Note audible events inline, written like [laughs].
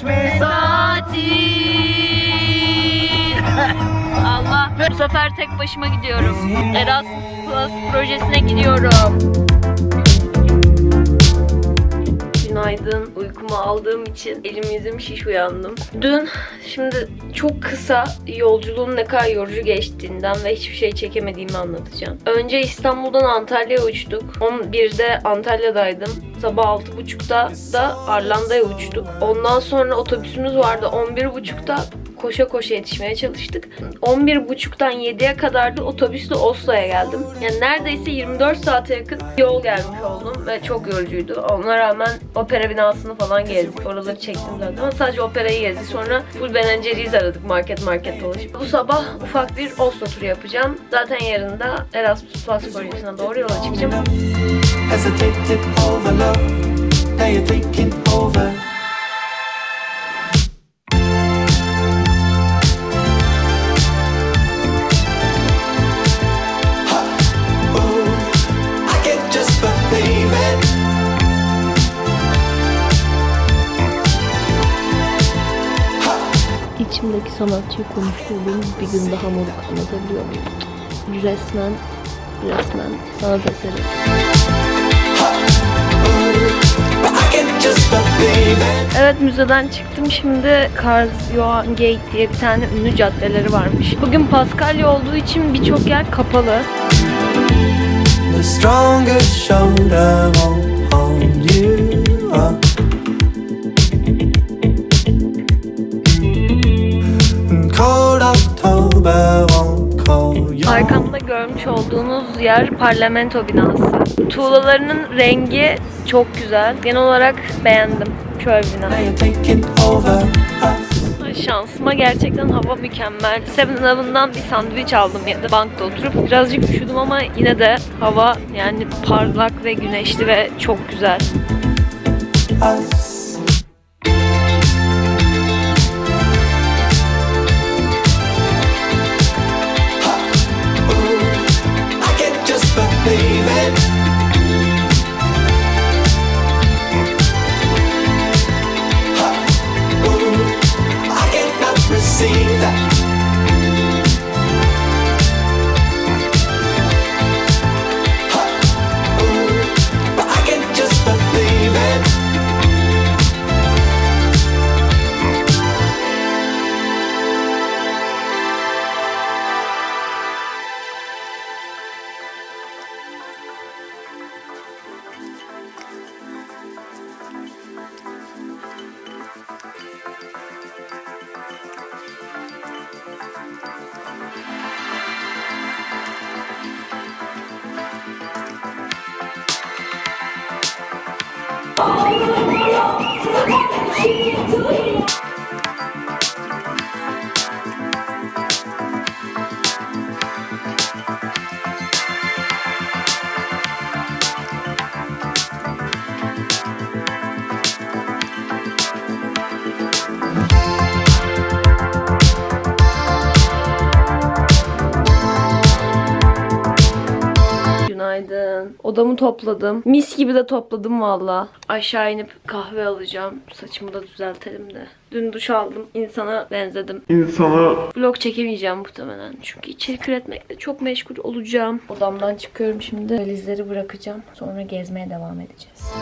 [laughs] Allah bu sefer tek başıma gidiyorum. Erasmus Plus projesine gidiyorum. Günaydın. Uykumu aldığım için elim yüzüm şiş uyandım. Dün şimdi çok kısa yolculuğun ne kadar yorucu geçtiğinden ve hiçbir şey çekemediğimi anlatacağım. Önce İstanbul'dan Antalya'ya uçtuk. 11'de Antalya'daydım. Sabah 6.30'da da Arlanda'ya uçtuk. Ondan sonra otobüsümüz vardı. 11.30'da koşa koşa yetişmeye çalıştık. 11.30'dan 7'ye kadar da otobüsle Oslo'ya geldim. Yani neredeyse 24 saate yakın yol gelmiş oldum ve çok yorucuydu. Ona rağmen opera binasını falan gezdik. Oraları çektim zaten ama sadece operayı gezdik. Sonra full Ben Jerry's aradık market market dolaşıp. Bu sabah ufak bir Oslo turu yapacağım. Zaten yarın da Erasmus Plus projesine doğru yola çıkacağım. hesitated over love. Now you're taking over. İçimdeki sanatçıyı konuşturduğum bir gün daha moruk anlatabiliyor muyum? Resmen, resmen sanat eseri. Evet müzeden çıktım şimdi Karlsruhe Gate diye bir tane ünlü caddeleri varmış. Bugün Paskalya olduğu için birçok yer kapalı. The Arkamda görmüş olduğunuz yer parlamento binası. Tuğlalarının rengi çok güzel. Genel olarak beğendim. Şöyle bina. Şansıma gerçekten hava mükemmel. Seven Eleven'dan bir sandviç aldım ya da bankta oturup. Birazcık üşüdüm ama yine de hava yani parlak ve güneşli ve çok güzel. us. see that Oh, my God. Günaydın. Odamı topladım. Mis gibi de topladım valla. Aşağı inip kahve alacağım. Saçımı da düzeltelim de. Dün duş aldım. İnsana benzedim. İnsana Vlog çekemeyeceğim muhtemelen. Çünkü içerik üretmekle çok meşgul olacağım. Odamdan çıkıyorum şimdi. Valizleri bırakacağım. Sonra gezmeye devam edeceğiz.